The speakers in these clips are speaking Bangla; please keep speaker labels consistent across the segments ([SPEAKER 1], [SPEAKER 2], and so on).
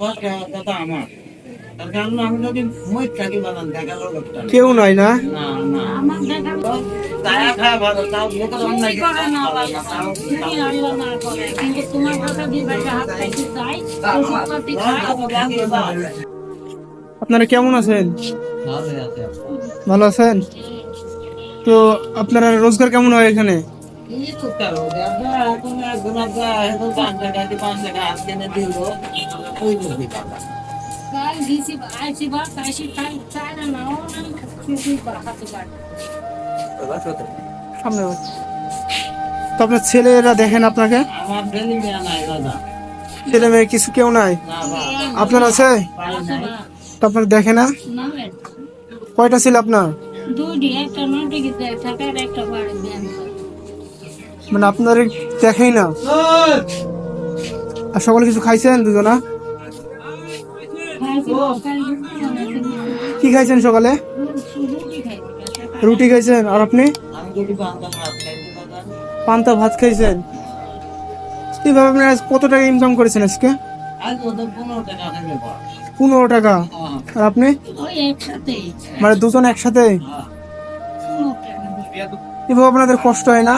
[SPEAKER 1] কষ্ট আমার। তার কারণ আমি যদি মই থাকি বাগান দেখার লোকটা
[SPEAKER 2] কেউ নাই না?
[SPEAKER 1] তারা ভালো তাও অন্যায়
[SPEAKER 3] করে। কিন্তু তোমার কথা হাত চাই,
[SPEAKER 2] আপনারা কেমন আছেন?
[SPEAKER 1] ভালো
[SPEAKER 2] আছেন? তো আপনারা রোজগার কেমন হয় এখানে?
[SPEAKER 1] এই তো কারও, দেখা এখন এখন পাঁচ টাকা পাঁচ টাকা
[SPEAKER 2] আপনার ছেলেরা দেখেন আপনাকে?
[SPEAKER 1] ছেলে
[SPEAKER 2] কিছু কেউ নাই? আপনার আছে? দেখে না? কয়টা ছিল আপনার। মানে আপনার দেখেই না। আর সকালে কিছু খাইছেন দুজনা? কি খাইছেন সকালে?
[SPEAKER 3] রুটি
[SPEAKER 2] খাইছেন। আর আপনি? পান্তা ভাত খাইছেন। কীভাবে আপনি কত টাকা ইনকাম করেছেন আজকে?
[SPEAKER 1] পনেরো টাকা।
[SPEAKER 2] আর আপনি? মানে দুজন একসাথে। এভাবে আপনাদের কষ্ট হয় না?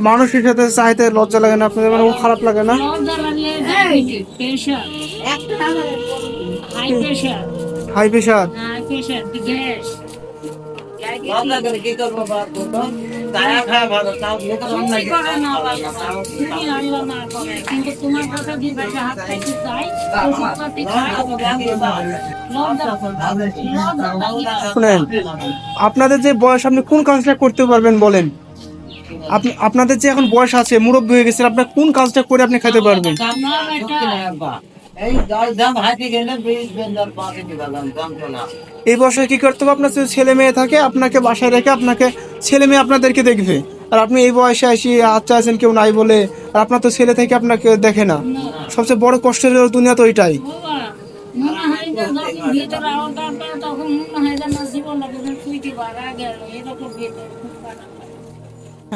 [SPEAKER 2] মানুষের সাথে চাইতে লজ্জা লাগে না আপনাদের মানে খারাপ লাগে না?
[SPEAKER 3] High pressure
[SPEAKER 2] high pressure,
[SPEAKER 3] gas.
[SPEAKER 2] শুনেন, আপনাদের যে বয়স, আপনি কোন কাজটা করতে পারবেন বলেন? আপনি আপনাদের যে এখন বয়স আছে, মুরব্বী হয়ে গেছে আপনার কোন কাজটা করে আপনি খেতে পারবেন?
[SPEAKER 1] এই
[SPEAKER 2] বয়সে কি করতে হবে? আপনার যদি ছেলে মেয়ে থাকে আপনাকে বাসায় রেখে আপনাকে ছেলে মেয়ে আপনাদেরকে দেখবে। আর আপনি এই বয়সে আসি আচ্ছা আছেন কেউ নাই বলে আর আপনার তো ছেলে থেকে আপনাকে দেখে না। সবচেয়ে বড় কষ্টের দুনিয়া তো
[SPEAKER 3] মনে হয় হয়।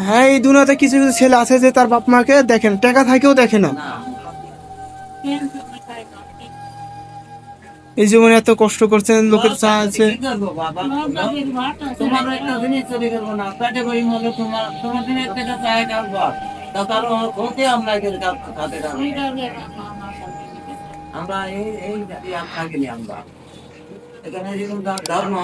[SPEAKER 2] হ্যাঁ এই দুনিয়াতে কিছু কিছু ছেলে আছে যে তার বাপ মাকে দেখেন টাকা থাকেও দেখে না।
[SPEAKER 3] না।
[SPEAKER 2] এই জীবনে এত কষ্ট করছেন লোকের চা আছে
[SPEAKER 1] মনে আমরা এই থাকিনি আমরা এখানে যেরকম ধর্ম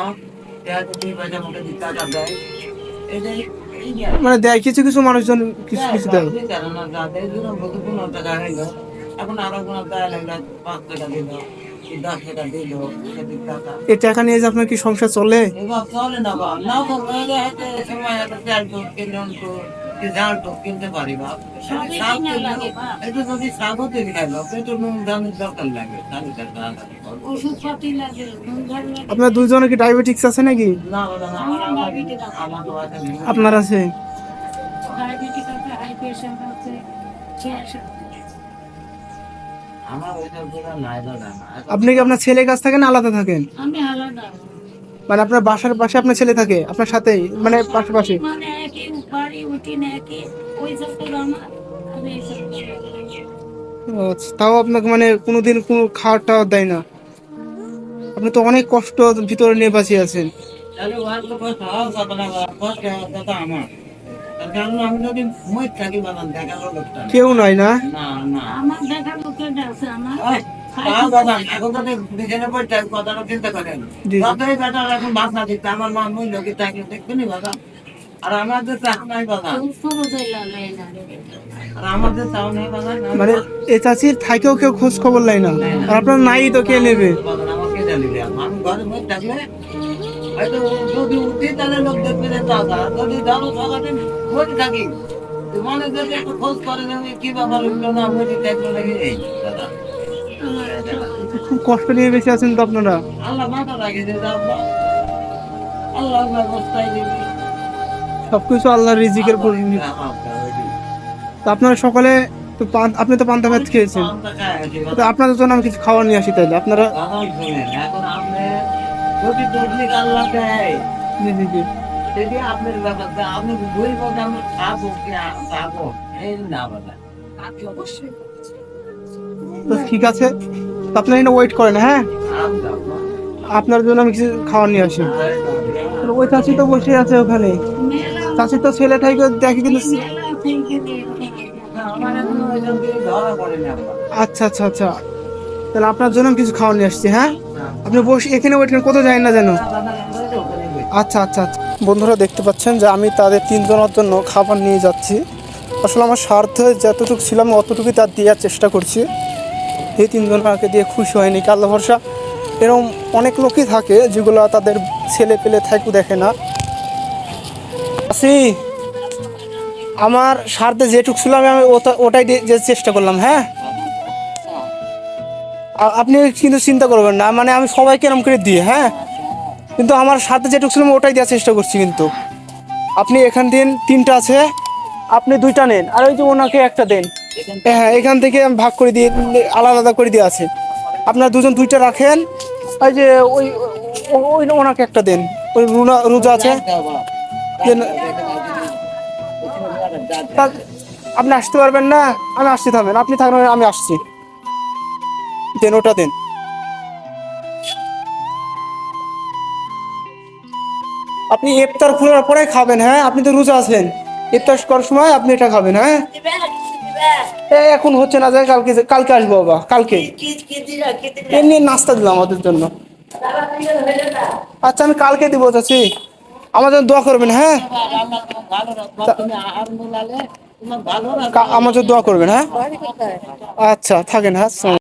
[SPEAKER 2] মানে দেয় কিছু কিছু মানুষজন কিছু কিছু দেয়
[SPEAKER 1] এখন আরও কোনো দেয় লাগল পাঁচ টাকা দিল
[SPEAKER 2] এই টাকা নিয়ে যে আপনার কি সংসার চলে?
[SPEAKER 1] চলে না বা না কিনতে পারি যদি তৈরি নুন দরকার লাগে
[SPEAKER 2] আপনার দুইজনের কি ডায়াবেটিক্স আছে নাকি?
[SPEAKER 1] না।
[SPEAKER 2] আপনার আছে?
[SPEAKER 3] ডায়াবেটিস আছে হাই প্রেশার আছে
[SPEAKER 2] আপনি কি আপনার ছেলের কাছ থাকেন আলাদা থাকেন?
[SPEAKER 3] আমি আলাদা।
[SPEAKER 2] মানে আপনার বাসার পাশে আপনার ছেলে থাকে আপনার সাথেই মানে পাশাপাশি?
[SPEAKER 3] মানে
[SPEAKER 2] আচ্ছা, তাও আপনাকে মানে কোনোদিন কোনো খাওয়ার টাওয়ার দেয় না? আপনি তো অনেক কষ্ট ভিতরে নিয়ে বাঁচিয়ে আছেন।
[SPEAKER 1] আমার।
[SPEAKER 2] কেউ নাই না?
[SPEAKER 1] থাকলে? আর আমাদের চাও নাই বাবা।
[SPEAKER 2] মানে এ চাচির থাকেও কেউ খোঁজ খবর লাই না? আর আপনার নাই তো কে নেবে?
[SPEAKER 1] হয়তো যদি উঠি তাহলে লোক দেখবে যে দাদা, যদি জানো সকালে বসে থাকি, মনে যদি একটু খোঁজ করে যে কি ব্যাপার হইল না হইল দেখল নাকি এই দাদা।
[SPEAKER 2] খুব কষ্ট নিয়ে বেঁচে আছেন তো আপনারা।
[SPEAKER 1] আল্লাহ মাথা রাখে যে আল্লাহ ব্যবস্থায় দিবি।
[SPEAKER 2] সবকিছু আল্লাহর রিজিকের উপর তো আপনারা সকালে তো আপনি তো পান্তা ভাত খেয়েছেন। তো আপনাদের জন্য আমি কিছু খাবার নিয়ে আসি তাহলে। আপনারা
[SPEAKER 1] এখন যদি আল্লাহ দেয়
[SPEAKER 2] জি জি জি
[SPEAKER 1] সেটি আপনার ব্যাপারটা আপনি খাব কি খাব? এই না বাবা।
[SPEAKER 2] তো ঠিক আছে। তো আপনার এখানে ওয়েট করেন হ্যাঁ? আপনার জন্য আমি কিছু খাওয়ার নিয়ে আসি। ওই চাচি তো বসে আছে ওখানে। চাচি তো ছেলে থেকে দেখে কিন্তু। আচ্ছা আচ্ছা আচ্ছা। তাহলে আপনার জন্য কিছু খাবার নিয়ে আসছি হ্যাঁ? আপনি বসে এখানে ওয়েট করেন কোথাও যায় না যেন। আচ্ছা আচ্ছা আচ্ছা। বন্ধুরা দেখতে পাচ্ছেন যে আমি তাদের তিনজনের জন্য খাবার নিয়ে যাচ্ছি। আসলে আমার স্বার্থে যতটুকু ছিলাম, অতটুকুই তার দেওয়ার চেষ্টা করছি। এই তিনজন আমাকে দিয়ে খুশি হয়নি কাল্লা ভরসা? এরকম অনেক লোকই থাকে যেগুলো তাদের ছেলে পেলে থাকু দেখে না। আসি, আমার স্বার্থে যেটুক ছিল আমি আমি ওটা- ওটাই যে চেষ্টা করলাম হ্যাঁ? আপনি কিন্তু চিন্তা করবেন না মানে আমি সবাইকে এরকম করে দিই হ্যাঁ? কিন্তু আমার সাথে যেটুকু ছিল ওটাই দেওয়ার চেষ্টা করছি কিন্তু। আপনি এখান দিন, তিনটা আছে, আপনি দুইটা নেন, আর ওই যে ওনাকে একটা দেন। হ্যাঁ এখান থেকে আমি ভাগ করে দিয়ে, আলাদা আলাদা করে দিয়ে আছে। আপনার দুজন দুইটা রাখেন, ওই যে ওই ওই ওনাকে একটা দেন। ওই রুনা, রুজা আছে। আপনি আসতে পারবেন না, আমি আসতে থাকবেন আপনি থাকবেন আমি আসছি। দেন, ওটা দেন। আপনি ইফতার খোলার পরে খাবেন হ্যাঁ? আপনি তো রোজা আছেন। ইফতার করার সময় আপনি এটা খাবেন হ্যাঁ? এখন হচ্ছে না যায় কালকে কালকে আসব বাবা, কালকে। এমনি নাস্তা দিলাম আমাদের জন্য। আচ্ছা আমি কালকে দিব, চাচি। আমার জন্য দোয়া করবেন হ্যাঁ? আমার জন্য দোয়া করবেন হ্যাঁ? আচ্ছা থাকেন হ্যাঁ